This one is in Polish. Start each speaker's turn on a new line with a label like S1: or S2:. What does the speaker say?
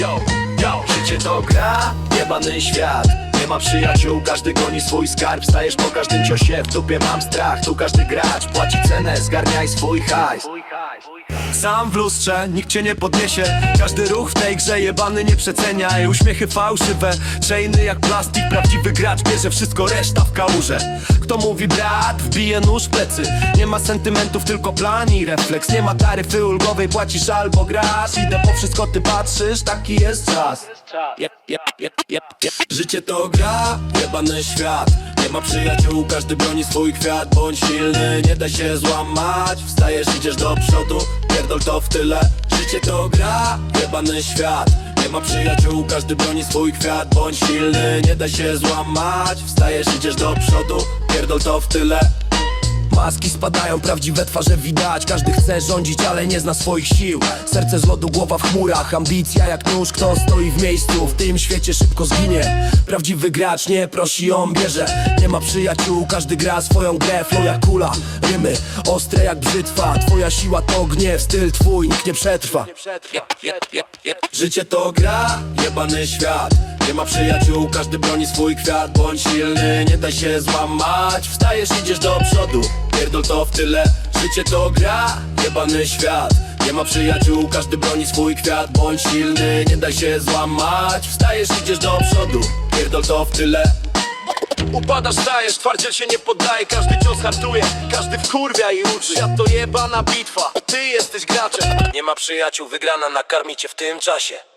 S1: Yo, yo, życie to gra, jebany świat. Nie ma przyjaciół, każdy goni swój skarb. Stajesz po każdym ciosie, w dupie mam strach. Tu każdy gracz płaci cenę, zgarniaj swój hajs sam w lustrze, nikt cię nie podniesie. Każdy ruch w tej grze jebany nie przeceniaj Uśmiechy fałszywe, chainy jak plastik. Prawdziwy gracz bierze wszystko, reszta w kałuże Kto mówi brat, wbije nóż w plecy. Nie ma sentymentów, tylko plan i refleks. Nie ma taryfy ulgowej, płacisz albo grasz. Idę po wszystko, ty patrzysz, taki jest czas. Życie to gra, jebany świat Nie ma przyjaciół, każdy broni swój kwiat. Bądź silny, nie daj się złamać. Wstajesz, idziesz do przodu, pierdol to w tyle. Życie to gra, jebany świat. Nie ma przyjaciół, każdy broni swój kwiat. Bądź silny, nie daj się złamać. Wstajesz, idziesz do przodu, pierdol to w tyle Maski spadają, prawdziwe twarze widać. Każdy chce rządzić, ale nie zna swoich sił. Serce z lodu, głowa w chmurach Ambicja jak nóż, kto stoi w miejscu W tym świecie szybko zginie. Prawdziwy gracz nie prosi, on bierze. Nie ma przyjaciół, każdy gra swoją grę. Flow jak kula, rymy ostre jak brzytwa. Twoja siła to gniew, styl twój, nikt nie przetrwa. Życie to gra, jebany świat. Nie ma przyjaciół, każdy broni swój kwiat. Bądź silny, nie daj się złamać. Wstajesz, idziesz do przodu, pierdol to w tyle Życie to gra, jebany świat. Nie ma przyjaciół, każdy broni swój kwiat. Bądź silny, nie daj się złamać. Wstajesz, idziesz do przodu, pierdol to w tyle. Upadasz, stajesz, twardziel się nie poddaje. Każdy cios hartuje, każdy wkurwia i uczy. Świat to jebana bitwa, ty jesteś graczem. Nie ma przyjaciół, wygrana nakarmi cię w tym czasie